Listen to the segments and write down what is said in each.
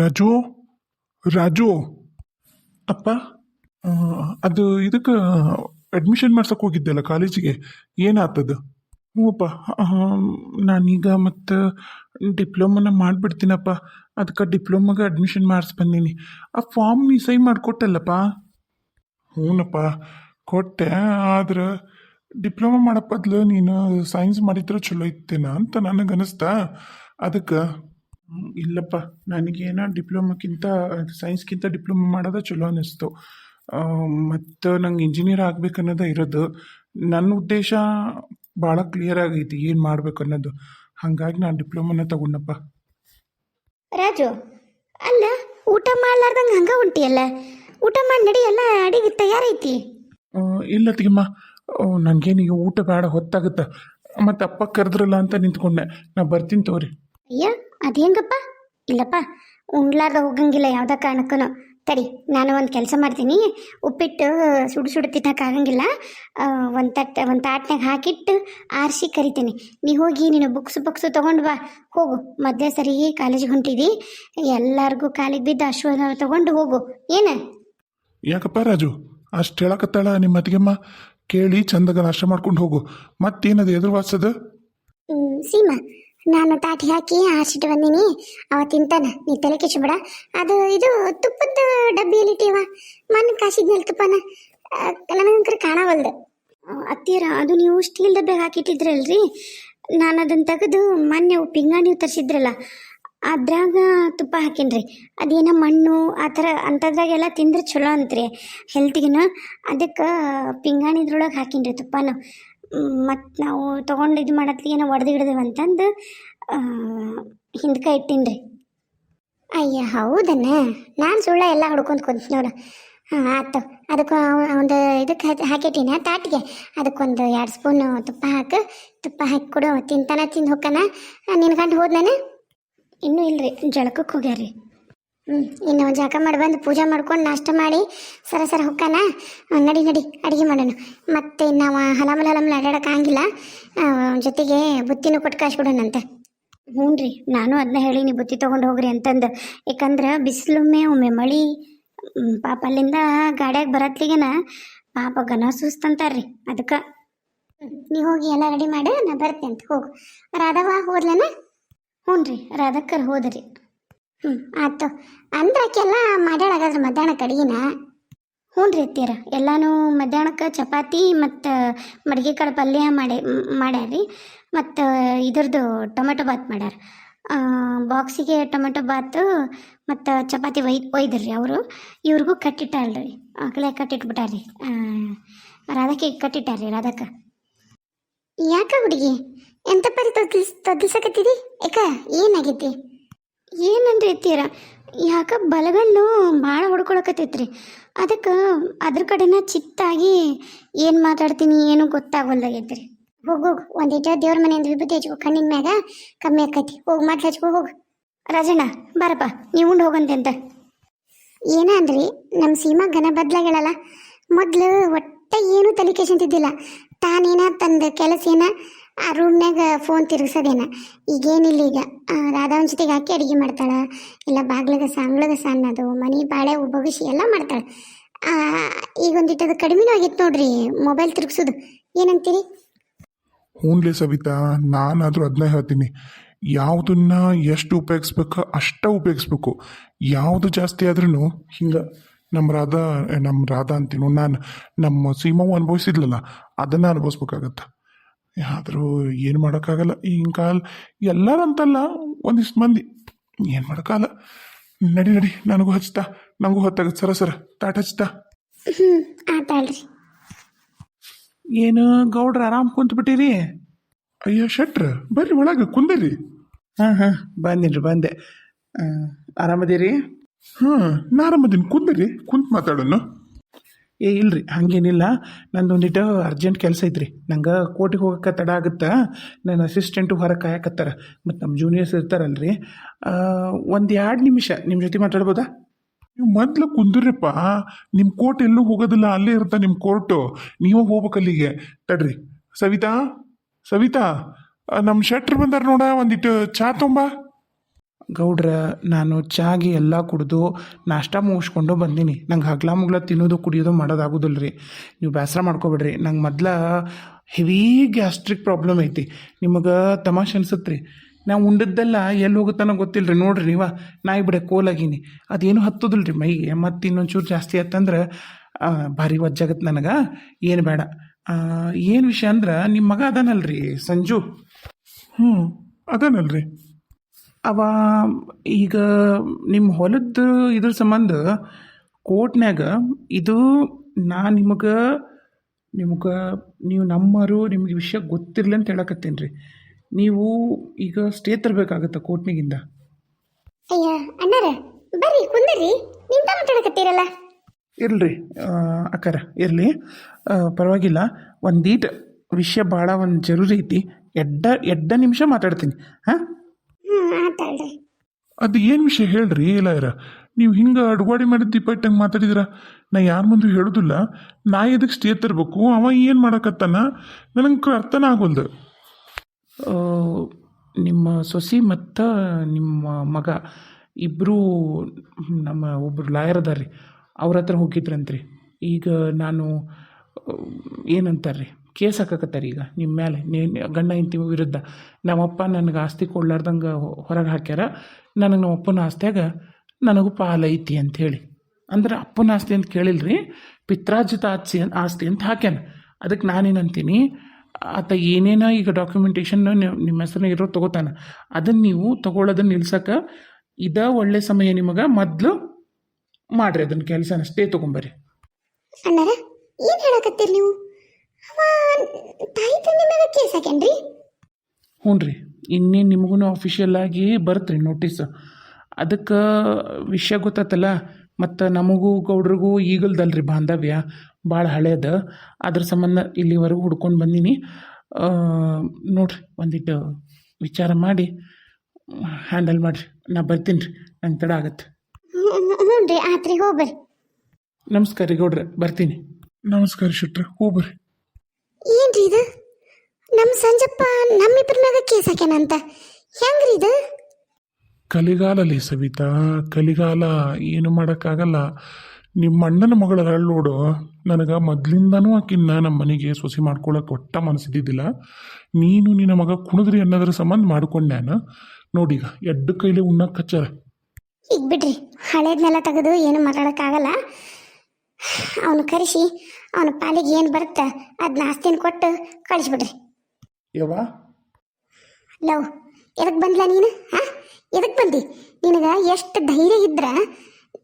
ರಾಜು? ರಾಜು? ಅಪ್ಪ ಅದು ಇದಕ್ಕೆ ಅಡ್ಮಿಷನ್ ಮಾಡ್ಸಕ್ಕೆ ಹೋಗಿದ್ದೆಲ್ಲ ಕಾಲೇಜಿಗೆ ಏನಾಗ್ತದ? ಹ್ಞೂಪ್ಪ ನಾನೀಗ ಮತ್ತು ಡಿಪ್ಲೊಮನ ಮಾಡಿಬಿಡ್ತೀನಪ್ಪ. ಅದಕ್ಕೆ ಡಿಪ್ಲೊಮಾಗೆ ಅಡ್ಮಿಷನ್ ಮಾಡಿಸ್ ಬಂದೀನಿ. ಆ ಫಾರ್ಮ್ ನೀ ಸೈ ಮಾಡಿಕೊಟ್ಟಲ್ಲಪ್ಪ? ಹ್ಞೂನಪ್ಪ ಕೊಟ್ಟೆ, ಆದ್ರೆ ಡಿಪ್ಲೊಮಾ ಮಾಡೋ ಬದಲು ನೀನು ಸೈನ್ಸ್ ಮಾಡಿದ್ರೆ ಚಲೋ ಇತ್ತೇನ ಅಂತ ನನಗೆ ಅನಿಸ್ತಾ ಅದಕ್ಕೆ ಇಲ್ಲಪ್ಪ ನನಗೇನೋ ಡಿಪ್ಲೊಮಕ್ಕಿಂತ ಸೈನ್ಸ್ಗಿಂತ ಡಿಪ್ಲೊಮಾ ಮಾಡೋದು ಚಲೋ ಅನ್ನಿಸ್ತು. ಮತ್ತು ನಂಗೆ ಇಂಜಿನಿಯರ್ ಆಗ್ಬೇಕು ಅನ್ನೋದೇ ಇರೋದು. ನನ್ನ ಉದ್ದೇಶ ಭಾಳ ಕ್ಲಿಯರ್ ಆಗೈತಿ ಏನು ಮಾಡ್ಬೇಕು ಅನ್ನೋದು ಹಾಗಾಗಿ ನಾನು ಡಿಪ್ಲೊಮೊನ ತಗೊಂಡಪ್ಪ. ರಾಜು ಅಲ್ಲ ಊಟ ಮಾಡ್ಲಾರ್ದಂಗೆ ಹಂಗ ಹೊಂಟಿಯಲ್ಲ? ಊಟ ಮಾಡಿ ನಡಿ ಎಲ್ಲ ಅಡಿಗೆ ತಯಾರೈತಿ. ಇಲ್ಲ ತಿಮ್ಮ ನನಗೇನು ಊಟ ಬೇಡ ಹೊತ್ತಾಗುತ್ತೆ. ಮತ್ತು ಅಪ್ಪ ಕರೆದ್ರಲ್ಲ ಅಂತ ನಿಂತ್ಕೊಂಡೆ. ನಾ ಬರ್ತೀನಿ ತಗೋರಿ. ಅಯ್ಯ ಅದು ಹೆಂಗಪ್ಪ ಇಲ್ಲಪ್ಪ ಉಣ್ಲಾರ್ದ ಹೋಗಂಗಿಲ್ಲ ಯಾವುದೇ ಕಾರಣಕ್ಕೂ ತಡಿ ನಾನು ಒಂದು ಕೆಲಸ ಮಾಡ್ತೀನಿ. ಉಪ್ಪಿಟ್ಟು ಸುಡು ಸುಡು ತಿನ್ನೋಕ್ಕಾಗಂಗಿಲ್ಲ ಒಂದು ತಟ್ಟೆ ಒಂದು ತಾಟ್ನಾಗ ಹಾಕಿಟ್ಟು ಆರಿಸಿ ಕರಿತೀನಿ. ನೀ ಹೋಗಿ ನೀನು ಬುಕ್ಸ್ ಬುಕ್ಸು ತೊಗೊಂಡು ಬಾ. ಹೋಗು ಮಧ್ಯ ಸರಿ ಕಾಲೇಜಿಗೆ ಹೊಂಟಿದಿ. ಎಲ್ಲರಿಗೂ ಕಾಲಿಗೆ ಬಿದ್ದು ಅಶ್ವ ತೊಗೊಂಡು ಹೋಗು. ಏನು? ಯಾಕಪ್ಪ ರಾಜು? ಅಷ್ಟು ಹೇಳಕತ್ತಾಳ ನಿಮ್ಮ ಅತ್ತಿಗೆಮ್ಮ? ಕೇಳಿ ಚಂದಗ ನಾಶ ಮಾಡ್ಕೊಂಡು ಹೋಗು. ಮತ್ತೇನದು ಎದುರು ವಾಸದ ಸೀಮಾ ನಾನು ತಾಟಿ ಹಾಕಿ ಆರ್ಸಿಟ್ಟು ಬಂದೀನಿ. ಅವ ತಿಂತಾನ ನೀ ತಲೆ ಕೆಚ್ಚಬೇಡ ಅದು ಇದು ತುಪ್ಪದ ಡಬ್ಬಿಯಲ್ಲಿ ಇಟ್ಟಿವ ಮಣ್ಣು ಕಾಸಿದ್ಮೇಲೆ ತುಪ್ಪನ ನನಗಂಕರ ಕಾಣವಲ್ದು. ಅತ್ತಿಯರ, ಅದು ನೀವು ಸ್ಟೀಲ್ ಡಬ್ಬಿಗೆ ಹಾಕಿಟ್ಟಿದ್ರಲ್ರಿ? ನಾನು ಅದನ್ನು ತೆಗೆದು ಮೊನ್ನೆ ಪಿಂಗಾಣಿ ತರಿಸಿದ್ರಲ್ಲ ಅದ್ರಾಗ ತುಪ್ಪ ಹಾಕೀನ್ರಿ. ಅದೇನೋ ಮಣ್ಣು, ಆ ಥರ ಅಂಥದ್ರಾಗೆಲ್ಲ ತಿಂದ್ರೆ ಚಲೋ ಅಂತ್ರಿ. ಹೆಲ್ತಿಗಿನ ಅದಕ್ಕೆ ಪಿಂಗಾಣಿದ್ರೊಳಗೆ ಹಾಕೀನ್ರಿ ತುಪ್ಪನ. ಮತ್ತು ನಾವು ತೊಗೊಂಡು ಇದು ಮಾಡತ್ಲಿ ಏನೋ ಒಡೆದು ಹಿಡ್ದೇವೆ ಅಂತಂದು ಹಿಂದ್ಕ ರೀ. ಅಯ್ಯ ಹೌದನ್ನ ನಾನು ಸುಳ್ಳ ಎಲ್ಲ ಹುಡ್ಕೊಂತ ಕುಂತ ನೋಡು. ಹಾಂ ಆಯ್ತು ಅದಕ್ಕೆ ಒಂದು ಇದಕ್ಕೆ ಹಾಕಿಟ್ಟಿನ ತಾಟಿಗೆ. ಅದಕ್ಕೊಂದು ಎರಡು ಸ್ಪೂನ್ ತುಪ್ಪ ಹಾಕು. ತುಪ್ಪ ಹಾಕಿ ಕೊಡು ತಿಂತಾನೆ ತಿಂದು ಹೋಗ್ಕನ ನಿನ್ನ ಹೋದ ನಾನು ಇನ್ನೂ ಇಲ್ರಿ ಜಳಕಕ್ಕೆ ಹೋಗ್ಯಾರ್ರಿ. ಹ್ಞೂ ಇನ್ನು ಜಳಕ ಮಾಡಿ ಬಂದು ಪೂಜೆ ಮಾಡ್ಕೊಂಡು ನಾಷ್ಟ ಮಾಡಿ ಸರ ಸರ ಹೊಕ್ಕಾನ? ನಡಿ ನಡಿ ಅಡುಗೆ ಮಾಡೋಣ. ಮತ್ತೆ ನಾವು ಹಲಮಲ ಹಲಮಲ ಅಡ್ಯಾಡಕ್ಕಾಗಿಲ್ಲ ಜೊತೆಗೆ ಬುತ್ತಿನೂ ಕೊಟ್ಟು ಕಾಯಿಸ್ಬಿಡೋಣಂತೆ. ಹ್ಞೂ ರೀ ನಾನು ಅದನ್ನ ಹೇಳೀನಿ ಬುತ್ತಿ ತೊಗೊಂಡು ಹೋಗ್ರಿ ಅಂತಂದು. ಯಾಕಂದ್ರೆ ಬಿಸಿಲೊಮ್ಮೆ ಒಮ್ಮೆ ಮಳಿ ಪಾಪ ಅಲ್ಲಿಂದ ಗಾಡ್ಯಾಗ ಬರತ್ಲಿಗೆನ ಪಾಪ ಗನ ಸುಸ್ತಂತಾರ್ರಿ ಅದಕ್ಕೆ ನೀ ಹೋಗಿ ಎಲ್ಲ ರೆಡಿ ಮಾಡಿ ನಾ ಬರ್ತೇನೆ ಅಂತ ಹೋಗು. ರಾಧವ ಹೋದ್ಲನ? ಹ್ಞೂ ರೀ ರಾಧಕ್ಕರ್ ಹೋದ್ರಿ. ಹ್ಞೂ ಆಯ್ತು. ಅಂದ್ರೆ ಆಕೆಲ್ಲ ಮಾಡ್ಯಾಳಾಗಾದ್ರೆ ಮಧ್ಯಾಹ್ನಕ್ಕೆ ಅಡಿಗೆನ? ಹ್ಞೂ ರೀ ಅತ್ತೀರ ಎಲ್ಲಾನು ಮಧ್ಯಾಹ್ನಕ್ಕೆ ಚಪಾತಿ ಮತ್ತು ಮಡ್ಗೆ ಕಾಳು ಪಲ್ಯ ಮಾಡಿ ಮಾಡ್ಯಾರ ರೀ ಮತ್ತು ಇದ್ರದ್ದು ಟೊಮೆಟೊ ಬಾತ್ ಮಾಡ್ಯಾರ. ಬಾಕ್ಸಿಗೆ ಟೊಮೆಟೊ ಬಾತು ಮತ್ತು ಚಪಾತಿ ಒಯ್ ಒಯ್ದ್ರಿ ಅವರು. ಇವ್ರಿಗೂ ಕಟ್ಟಿಟ್ಟಾಳ್ರಿ. ಆಗಲೇ ಕಟ್ಟಿಟ್ಬಿಟ್ಟಾರ್ರಿ. ರಾಧಕ್ಕೆ ಕಟ್ಟಿಟ್ಟಾರ್ರಿ ರಾಧಕ್ಕೆ. ಯಾಕ ಹುಡುಗಿ? ಎಂತ ಪರಿ ತೊದ್ಲಿಸ್ ತೊದ್ಲಿಸಕತ್ತಿದಿ ಏಕ ಏನಾಗೈತಿ? ಏನಂದ್ರಿ ತೀರಾ ಯಾಕ ಬಲಗಣ್ಣು ಭಾಳ ಹೊಡ್ಕೊಳಕತ್ತೈತ್ರಿ. ಅದಕ್ಕೆ ಅದ್ರ ಕಡೆನ ಚಿತ್ತಾಗಿ ಏನು ಮಾತಾಡ್ತೀನಿ ಏನು ಗೊತ್ತಾಗಲ್ದಾಗೈತ್ರಿ ಹೋಗು ಒಂದು ಒಂದಿಟ ದೇವ್ರ ಮನೆಯಿಂದ ವಿಭೂತಿ ಹಚ್ಕೋ, ಕಣ್ಣಿನ ಮ್ಯಾಗ ಕಮ್ಮಿ ಆಕೈತಿ. ಹೋಗಿ ಮತ್ತೆ ಹಚ್ಕೋ, ಹೋಗು. ರಾಜಣ್ಣ, ಬಾರಪ್ಪ, ನೀವು ಉಂಡು ಹೋಗಂತೆ ಅಂತ. ಏನ ಅಂದ್ರಿ ನಮ್ಮ ಸೀಮಾ ಘನ ಬದಲಾಗಳಲ್ಲ ಮೊದ್ಲು ಒಟ್ಟ ಏನು ತಲೆ ಕೆಸಂತಿದ್ದಿಲ್ಲ ತಾನೇನ ತಂದ ಕೆಲಸ ಏನ ಆ ರೂಮ್ನಾಗ ಫೋನ್ ತಿರುಗಿಸೋದೇನ. ಈಗೇನಿಲ್ಲ ಈಗ. ರಾಧಾವನ್ ಜೊತೆಗೆ ಹಾಕಿ ಅಡುಗೆ ಮಾಡ್ತಾಳೆ. ಇಲ್ಲ ಬಾಗ್ಲಗ ಸಾಂಗ್ಳಗ ಸಣ್ಣದು ಮನೆ ಬಾಳೆ ಉಬಗಿಸಿ ಎಲ್ಲ ಮಾಡ್ತಾಳೆ. ಆ, ಈಗ ಒಂದಿಟ್ಟದು ಕಡಿಮೆನೂ ಆಗಿತ್ತು ನೋಡ್ರಿ ಮೊಬೈಲ್ ತಿರುಗಿಸೋದು. ಏನಂತೀರಿ? ಹ್ಞೂನ್ಲೇ ಸವಿತಾ ನಾನಾದರೂ ಅದನ್ನ ಹೇಳ್ತೀನಿ. ಯಾವುದನ್ನ ಎಷ್ಟು ಉಪಯೋಗಿಸ್ಬೇಕು ಅಷ್ಟ ಉಪಯೋಗಿಸ್ಬೇಕು. ಯಾವುದು ಜಾಸ್ತಿ ಆದ್ರೂ ಹಿಂಗೆ ನಮ್ಮ ರಾಧಾ ನಮ್ಮ ರಾಧಾ ಅಂತೀನೋ ನಾನು ನಮ್ಮ ಸೀಮವು ಅನುಭವಿಸಿದ್ಲಲ್ಲ ಅದನ್ನು ಅನುಭವಿಸ್ಬೇಕಾಗತ್ತೆ. ಆದರೂ ಏನು ಮಾಡೋಕ್ಕಾಗಲ್ಲ. ಈಗಿನ ಕಾಲ ಎಲ್ಲರಂತಲ್ಲ ಒಂದಿಷ್ಟು ಮಂದಿ ಏನು ಮಾಡೋಕ್ಕಾಗಲ್ಲ. ನಡಿ ನಡಿ ನನಗೂ ಹಚ್ತಾ ನನಗೂ ಹೊತ್ತಾಗತ್ತೆ ಸರ ಸರ ತಾಟ ಹಚ್ತಾ. ಏನು ಗೌಡ್ರ ಆರಾಮ್ ಕುಂತ್ಬಿಟ್ಟಿರಿ ಅಯ್ಯೋ ಶೆಟ್ರ ಬರ್ರಿ ಒಳಗೆ ಕುಂದರಿ. ಹಾಂ ಹಾಂ ಬಂದಿನ್ರಿ ಬಂದೆ. ಆರಾಮದಿರಿ? ಹಾಂ ನಾ ಆರಾಮದೀನಿ ಕುಂದರಿ ಕುಂತ್ ಮಾತಾಡೋಣ ಏ, ಇಲ್ರಿ, ಹಂಗೇನಿಲ್ಲ. ನಂದೊಂದಿಟ್ಟು ಅರ್ಜೆಂಟ್ ಕೆಲಸ ಐತ್ರಿ. ನಂಗೆ ಕೋಟಿಗೆ ಹೋಗಕ್ಕೆ ತಡ ಆಗುತ್ತಾ. ನನ್ನ ಅಸಿಸ್ಟೆಂಟು ಹೊರ ಕಾಯಕತ್ತಾರ. ಮತ್ತು ನಮ್ಮ ಜೂನಿಯರ್ಸ್ ಇರ್ತಾರಲ್ರಿ. ಒಂದು ಎರಡು ನಿಮಿಷ. ನಿಮ್ಮ ಜೊತೆ ಮಾತಾಡ್ಬೋದಾ? ನೀವು ಮೊದ್ಲು ಕುಂದ್ರಿಪ್ಪ. ನಿಮ್ಮ ಕೋರ್ಟ್ ಎಲ್ಲೂ ಹೋಗೋದಿಲ್ಲ, ಅಲ್ಲೇ ಇರ್ತಾ ನಿಮ್ಮ ಕೋರ್ಟು? ನೀವು ಹೋಗ್ಬೇಕು ಅಲ್ಲಿಗೆ. ತಡ್ರಿ. ಸವಿತಾ? ಸವಿತಾ? ನಮ್ಮ ಶೆಟ್ರ್ ಬಂದಾರ ನೋಡ ಒಂದಿಟ್ಟು ಚಾ ತೊಂಬ. ಗೌಡ್ರ, ನಾನು ಚಾಗಿ ಎಲ್ಲ ಕುಡಿದು ನಾಷ್ಟ ಮುಗಿಸ್ಕೊಂಡು ಬಂದೀನಿ. ನಂಗೆ ಹಗ್ಲ ಮುಗ್ಲ ತಿನ್ನೋದು, ಕುಡಿಯೋದು ಮಾಡೋದಾಗೋದಿಲ್ಲ ರೀ ನೀವು ಬೇಸರ ಮಾಡ್ಕೊಬೇಡ್ರಿ. ನಂಗೆ ಮೊದ್ಲ ಹೆವಿ ಗ್ಯಾಸ್ಟ್ರಿಕ್ ಪ್ರಾಬ್ಲಮ್ ಐತಿ. ನಿಮಗೆ ತಮಾಷೆ ಅನ್ಸುತ್ತೆ ರೀ ನಾವು ಉಂಡದ್ದೆಲ್ಲ ಎಲ್ಲಿ ಹೋಗುತ್ತಾನೋ ಗೊತ್ತಿಲ್ಲ ರೀ ನೋಡ್ರಿ ನೀವ. ನಾಯಿ ಬಿಡ ಕೋಲಾಗೀನಿ. ಅದೇನು ಹತ್ತೋದಿಲ್ಲ ರೀ ಮೈಗೆ ಮತ್ತು ಇನ್ನೊಂಚೂರು ಜಾಸ್ತಿ ಆಯ್ತಂದ್ರೆ ಭಾರಿ ವಜ್ಜಾಗತ್ತೆ ನನಗೆ. ಏನು ಬೇಡ. ಏನು ವಿಷಯ ಅಂದ್ರೆ ನಿಮ್ಮ ಮಗ ಅದಾನಲ್ರಿ, ಸಂಜು. ಹ್ಞೂ ಅದೇನಲ್ರಿ. ಅವ ಈಗ ನಿಮ್ಮ ಹೊಲದ ಇದ್ರ ಸಂಬಂಧ ಕೋರ್ಟ್ನ್ಯಾಗ ಇದು ನಾ ನಿಮಗೆ ನಿಮ್ಗೆ ನೀವು ನಮ್ಮರು ನಿಮಗೆ ವಿಷಯ ಗೊತ್ತಿರಲಿ ಅಂತ ಹೇಳಕತ್ತೀನಿ ರೀ ನೀವು ಈಗ ಸ್ಟೇ ತರಬೇಕಾಗತ್ತೆ ಕೋರ್ಟ್ನಿಗಿಂದ ಅಯ್ಯ ಅಣ್ಣಾರ ಬರ್ರಿ ಕುಂದರ್ರಿ ನಿಂತ ಮಾತಾಡಕತ್ತೀರಲ್ಲ? ಇರಲಿ ಅಕ್ಕಾರ ಇರಲಿ. ಪರವಾಗಿಲ್ಲ ಒಂದೀಟ್ ವಿಷಯ ಭಾಳ ಒಂದು ಜರೂರಿ ಐತಿ. ಎಡ್ಡ ಎಡ್ಡ ನಿಮಿಷ ಮಾತಾಡ್ತೀನಿ. ಹಾಂ? ಆತಾಳ್ರಿ ಅದು ಏನು ವಿಷಯ ಹೇಳ್ರಿ ಇರ ನೀವು ಹಿಂಗೆ ಅಡುಗಾಡಿ ಮಾಡಿದ ದೀಪಟ್ಟಂಗೆ ಮಾತಾಡಿದ್ರ? ನಾ ಯಾರ ಮುಂದೆ ಹೇಳೋದಿಲ್ಲ. ನಾ ಇದಕ್ಕೆ ಸ್ಟೇ ತರಬೇಕು? ಅವ ಏನು ಮಾಡಕತ್ತಾನ? ನನಗೆ ಅರ್ಥನ ಆಗೋಲ್ದು. ನಿಮ್ಮ ಸೊಸಿ ಮತ್ತು ನಿಮ್ಮ ಮಗ ಇಬ್ರು ನಮ್ಮ ಒಬ್ಬರು ಲಾಯರ್ ಅದಾರ ರೀ ಅವ್ರ ಹತ್ರ ಹೋಗಿದ್ರಂತ್ರಿ. ಈಗ ನಾನು ಏನಂತಾರೆ ಕೇಸ್ ಹಾಕಕತ್ತಾರೆ ಈಗ ನಿಮ್ಮ ಮೇಲೆ ನೀನು ಗಂಡ, ಹೆಂಡತಿ ವಿರುದ್ಧ. ನಮ್ಮಪ್ಪ ನನಗೆ ಆಸ್ತಿ ಕೊಡ್ಲಾರ್ದಂಗೆ ಹೊರಗೆ ಹಾಕ್ಯಾರ. ನನಗೆ ನಮ್ಮ ಅಪ್ಪನ ಆಸ್ತಿಯಾಗ ನನಗೂ ಪಾಲು ಐತಿ ಅಂತ ಹೇಳಿ. ಅಂದ್ರೆ ಅಪ್ಪನ ಆಸ್ತಿ ಅಂತ ಕೇಳಿಲ್ರಿ, ಪಿತ್ರಾರ್ಜಿತ ಆಸ್ತಿ ಆಸ್ತಿ ಅಂತ ಹಾಕ್ಯಾನ. ಅದಕ್ಕೆ ನಾನೇನಂತೀನಿ ಆತ ಏನೇನೋ ಈಗ ಡಾಕ್ಯುಮೆಂಟೇಷನ್ ನಿಮ್ಮ ಹೆಸರು ಇರೋ ತೊಗೋತಾನೆ. ಅದನ್ನು ನೀವು ತಗೊಳ್ಳೋದನ್ನ ನಿಲ್ಸಕ್ಕೆ ಇದ ಒಳ್ಳೆ ಸಮಯ ನಿಮಗೆ ಮೊದಲು ಮಾಡ್ರಿ ಅದನ್ನ ಕೆಲಸನ. ಸ್ಟೇ ತೊಗೊಂಬರ್ರಿ. ಏನು ಹೇಳಕತ್ತೀರಿ ನೀವು? ತಾಯಿ ತಂದೆ ಮೇಲೆ ಕೇಸ್ ಹಾಕ್ಯಾನ್ರಿ? ಹ್ಞೂ ರೀ. ಇನ್ನೇನು ನಿಮಗೂ ಅಫಿಷಿಯಲ್ ಆಗಿ ಬರುತ್ತೆ ನೋಟಿಸ್ ಅದಕ್ಕೆ ವಿಷಯ ಗೊತ್ತಾತಲ್ಲ ಮತ್ತು ನಮಗೂ ಗೌಡ್ರಿಗೂ ಈಗಲ್ದಲ್ರಿ ಬಾಂಧವ್ಯ ಭಾಳ ಹಳೇದ. ಅದ್ರ ಸಂಬಂಧ ಇಲ್ಲಿವರೆಗೂ ಹುಡ್ಕೊಂಡು ಬಂದೀನಿ. ನೋಡ್ರಿ ಒಂದಿಟ್ಟು ವಿಚಾರ ಮಾಡಿ ಹ್ಯಾಂಡಲ್ ಮಾಡಿರಿ. ನಾ ಬರ್ತೀನಿ ರೀ ನಂಗೆ ತಡ ಆಗತ್ತೆ. ಹ್ಞೂ ರೀ ಆತ್ರಿ ಹೋಗ್ಬರ್ರಿ. ನಮಸ್ಕಾರ ರೀ ಗೌಡ್ರೆ ಬರ್ತೀನಿ. ನಮಸ್ಕಾರ ಶೆಟ್ರೆ ಹೋಗ್ಬರ್ರಿ. ಏನ್ರಿ ಇದು? ನಮ್ಮ ಸಂಜಪ್ಪ ನಮ್ಮಿಬ್ಬರ ಮ್ಯಾಗ ಕೇಸ್ ಹಾಕ್ಯಾನಂತ ಹೆಂಗ್ರಿ ಇದು? ಕಲಿಗಾಲಲ್ಲಿ ಸವಿತಾ ಕಲಿಗಾಲ ಏನು ಮಾಡೋಕ್ಕಾಗಲ್ಲ. ನಿಮ್ಮ ಅಣ್ಣನ ಮಗಳ ಹಳ್ಳೋಡು ನನಗೆ ಮೊದ್ಲಿಂದನೂ ಆಕಿನ್ನ ನಮ್ಮ ಮನೆಗೆ ಸೊಸಿ ಮಾಡ್ಕೊಳಕ್ಕೆ ಒಟ್ಟ ಮನಸ್ಸಿದ್ದಿದ್ದಿಲ್ಲ. ನೀನು ನಿನ್ನ ಮಗ ಕುಣಿದ್ರಿ ಅನ್ನೋದ್ರ ಸಂಬಂಧ ಮಾಡ್ಕೊಂಡೆ ನಾನು. ನೋಡೀಗ ಎಡ್ಡು ಕೈಲಿ ಉಣ್ಣಕ್ಕೆ ಹಚ್ಚಾರ. ಈಗ ಬಿಡ್ರಿ ಹಳೇದ್ನೆಲ್ಲ ತೆಗೆದು ಏನು ಮಾತಾಡೋಕ್ಕಾಗಲ್ಲ. ಅವನು ಕರೆಸಿ ಅವನ ಪಾಲಿಗೆ ಏನು ಬರುತ್ತೆ ಅದನ್ನ ಆಸ್ತಿನ ಕೊಟ್ಟು ಕಳಿಸ್ಬಿಡ್ರಿ. ಯವ್ವ? ಲವ್ ಎದಕ್ಕೆ ಬಂದ್ಲ ನೀನು? ಹಾಂ? ಎದಕ್ಕೆ ಬಂದಿ? ನಿನಗೆ ಎಷ್ಟು ಧೈರ್ಯ ಇದ್ರ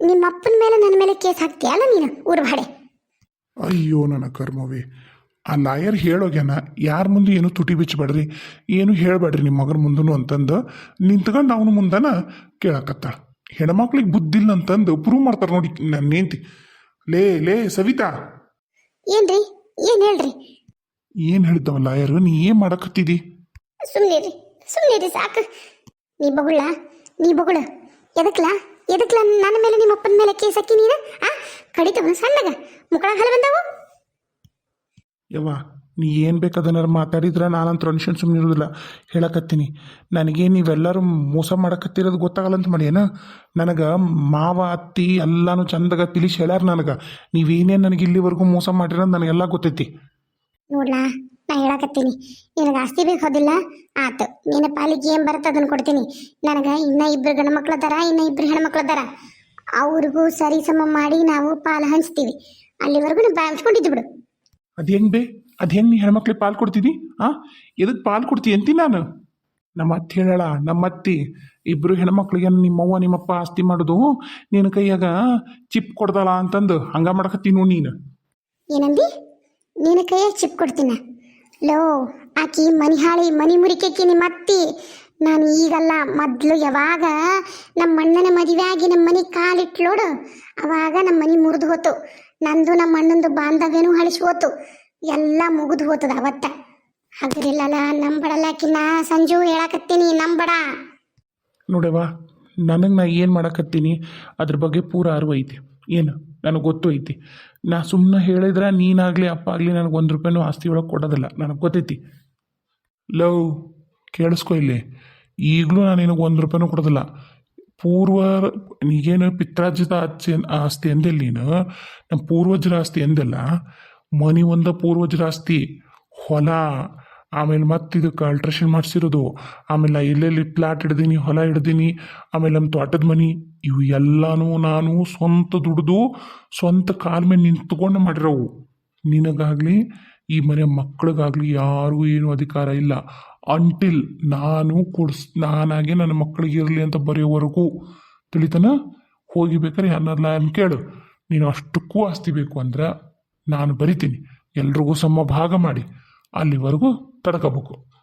ನಿಮ್ಮ ಅಪ್ಪನ ಮೇಲೆ ನನ್ನ ಮೇಲೆ ಕೇಸ್ ಹಾಕ್ತೀಯಲ್ಲ ನೀನು ಊರು ಬಾಡೆ? ಅಯ್ಯೋ ನನ್ನ ಕರ್ಮವೇ ಆ ಲಾಯರ್ ಹೇಳೋಗ್ಯಾನ ಯಾರ ಮುಂದೆ ಏನು ತುಟಿ ಬಿಚ್ಚಬೇಡ್ರಿ ಏನು ಹೇಳಬೇಡ್ರಿ ನಿಮ್ಮ ಮಗನ ಮುಂದೂ ಅಂತಂದು ನಿಂತ್ಕೊಂಡು ಅವನ ಮುಂದನ ಕೇಳಕತ್ತಾಳ. ಹೆಣ್ಮಕ್ಳಿಗೆ ಬುದ್ಧಿಲ್ಲ ಅಂತಂದು ಪ್ರೂವ್ ಮಾಡ್ತಾರೆ ನೋಡಿ ನನ್ನ ನೇಂತಿ ಲೇ ಲೇ ಸವಿತಾ. ಏನ್ರಿ? ಏನ್ ಹೇಳ್ರಿ? ಏನ್ ಹೇಳ್ತಾವ ಲಾಯರ್? ನೀ ಏನ್ ಮಾಡಕತ್ತಿದಿ? ಸುಮ್ನಿರಿ ಸುಮ್ನಿರಿ ಸಾಕು. ನೀ ಬಗುಳ ನೀ ಬಗುಳ. ಎದಕ್ಲ? ಎದಕ್ಲ ನನ್ನ ಮೇಲೆ ನಿಮ್ಮ ಅಪ್ಪನ ಮೇಲೆ ಕೇಸ್ ಹಾಕಿ ನೀನು? ಆ? ಕಡಿತವ ಸಣ್ಣಗ. ಮುಕ್ಕಳ ಹಲ ಬಂದಾವು? ಯವ್ವ ನೀ ಏನು ಬೇಕಾದನಾರು ಮಾತಾಡಿದ್ರೆ ನಾನಂತೂ ಅನ್ಶನ್ ಸುಮ್ಮನೆ ಇರೋದಿಲ್ಲ. ಹೇಳಕತ್ತೀನಿ. ನನಗೆ ನೀವೆಲ್ಲರೂ ಮೋಸ ಮಾಡಕತ್ತಿರೋದು ಗೊತ್ತಾಗಲ್ಲ ಅಂತ ಮಾಡಿ ಏನ ನನಗೆ ಮಾವ, ಅತ್ತಿ ಎಲ್ಲಾನು ಚಂದಾಗ ತಿಳಿಸಿ ಹೇಳ್ಯಾರ ನನಗೆ. ನೀವೇನೇನು ನನಗೆ ಇಲ್ಲಿವರೆಗೂ ಮೋಸ ಮಾಡಿರೋದು ನನಗೆಲ್ಲ ಗೊತ್ತೈತಿ. ನೋಡ್ಲಾ, ನಾ ಹೇಳಕತ್ತೀನಿ. ನಿನಗೆ ಆಸ್ತಿ ಬೇಕಾದಿಲ್ಲ ಆತು. ನಿನ್ನ ಪಾಲಿಗೆ ಏನು ಬರುತ್ತೆ ಅದನ್ನು ಕೊಡ್ತೀನಿ. ನನಗೆ ಇನ್ನ ಇಬ್ರು ಗಂಡು ಮಕ್ಳು ಅದಾರ, ಇನ್ನ ಇಬ್ರು ಹೆಣ್ಮಕ್ಳು ಅದಾರ. ಅವ್ರಿಗೂ ಸರಿ ಸಮ ಮಾಡಿ ನಾವು ಪಾಲು ಹಂಚ್ತೀವಿ. ಅಲ್ಲಿವರೆಗೂ ನೀವು ಬಾಯಿಸ್ಕೊಂಡಿದ್ದು ಬಿಡು. ಅದು ಹೆಂಗೆ ಬೇ, ಅದು ಹೆಂಗೆ ನೀ ಹೆಣ್ಮಕ್ಳಿಗೆ ಪಾಲು ಕೊಡ್ತಿದ್ದಿ ಆ? ಎದಕ್ಕೆ ಪಾಲು ಕೊಡ್ತಿ ಅಂತೀನಿ ನಾನು? ನಮ್ಮ ಅತ್ತೆ ಹೇಳಳ, ನಮ್ಮ ಅತ್ತಿ ಇಬ್ಬರು ಹೆಣ್ಮಕ್ಳಿಗೆ ನಿಮ್ಮವ್ವ, ನಿಮ್ಮಪ್ಪ ಆಸ್ತಿ ಮಾಡೋದು ನಿನ್ನ ಕೈಯಾಗ ಚಿಪ್ ಕೊಡ್ದಲ್ಲ ಅಂತಂದು ಹಂಗ ಮಾಡಕತ್ತೀನು ನೀನು. ಏನಂದಿ? ನಿನ್ನ ಕೈಯಾಗ ಚಿಪ್ ಕೊಡ್ತೀನ? ಲೋ, ಆಕಿ ಮನಿ ಹಾಳಿ ಮನಿ ಮುರಿಕೆಕ್ಕಿ ನಿಮ್ಮ ಅತ್ತಿ. ನಾನು ಈಗಲ್ಲ ಮೊದ್ಲು ಯಾವಾಗ ನಮ್ಮ ಅಣ್ಣನ ಮದುವೆ ಆಗಿ ನಮ್ಮ ಮನೆ ಕಾಲಿಟ್ಲೋಡು, ಅವಾಗ ನಮ್ಮ ಮನೆ ಮುರಿದು ಹೋತು. ನಂದು ನಮ್ಮ ಅಣ್ಣಂದು ಬಾಂಧವ್ಯನೂ ಹಳಿಸಿ ಹೋತು. ಎಲ್ಲ ಮುಗಿದು ಹೋತದ ಅವತ್ತ. ಹಗರಿಲ್ಲಲ್ಲ, ನಂಬಡಲ್ಲ ಆಕಿನ ಸಂಜು ಹೇಳಕತ್ತೀನಿ, ನಂಬಡ. ನೋಡವ್ವ ನನಗೆ ನಾ ಏನು ಮಾಡಕತ್ತೀನಿ, ಅದ್ರ ಬಗ್ಗೆ ಪೂರ ಅರಿವು ಐತಿ. ಏನು? ನನಗೆ ಗೊತ್ತು ಐತಿ. ನಾ ಸುಮ್ಮನೆ ಹೇಳಿದ್ರೆ ನೀನಾಗಲಿ, ಅಪ್ಪ ಆಗಲಿ ನನಗೆ ಒಂದು ರೂಪಾಯಿನೂ ಆಸ್ತಿ ಒಳಗೆ ಕೊಡೋದಿಲ್ಲ. ನನಗೆ ಗೊತ್ತೈತಿ. ಲವ್, ಕೇಳಿಸ್ಕೊ ಇಲ್ಲಿ. ಈಗಲೂ ನಾನು ನಿನಗೆ ಒಂದು ರೂಪಾಯಿನೂ ಕೊಡೋದಿಲ್ಲ. ಪೂರ್ವ ಈಗೇನು ಪಿತ್ರಾರ್ಜಿತ ಆಸ್ತಿ ಆಸ್ತಿ ಅಂದಿಲ್ಲ ನೀನು. ನಮ್ಮ ಪೂರ್ವಜರ ಆಸ್ತಿ ಅಂದಿಲ್ಲ. ಮನಿ ಒಂದ ಪೂರ್ವಜರ ಆಸ್ತಿ. ಹೊಲ, ಆಮೇಲೆ ಮತ್ತೆ ಇದಕ್ಕೆ ಅಲ್ಟ್ರೇಷನ್ ಮಾಡಿಸಿರೋದು. ಆಮೇಲೆ ಎಲ್ಲೆಲ್ಲಿ ಪ್ಲಾಟ್ ಹಿಡ್ದೀನಿ ಹೊಲ ಹಿಡ್ದೀನಿ ಆಮೇಲೆ ನಮ್ಮ ತೋಟದ ಮನಿ. ಇವು ಎಲ್ಲನೂ ನಾನು ಸ್ವಂತ ದುಡ್ದು, ಸ್ವಂತ ಕಾಲ ಮೇಲೆ ನಿಂತ್ಕೊಂಡು ಮಾಡಿರೋವು. ನಿನಗಾಗಲಿ, ಈ ಮನೆ ಮಕ್ಕಳಿಗಾಗಲಿ ಯಾರಿಗೂ ಏನು ಅಧಿಕಾರ ಇಲ್ಲ. ಅಂಟಿಲ್ ನಾನು ಕೊಡ್ಸ್ ನಾನಾಗೆ ನನ್ನ ಮಕ್ಕಳಿಗೆ ಇರಲಿ ಅಂತ ಬರೆಯೋವರೆಗೂ ತಿಳಿತನ ಹೋಗಿ ಬೇಕಾದ್ರೆ ಅಂತ ಕೇಳು. ನೀನು ಅಷ್ಟಕ್ಕೂ ಆಸ್ತಿ ಬೇಕು ಅಂದ್ರೆ ನಾನು ಬರಿತೀನಿ. ಎಲ್ರಿಗೂ ಸಮ ಭಾಗ ಮಾಡಿ. ಅಲ್ಲಿವರೆಗೂ ತಡ್ಕೋಬೇಕು.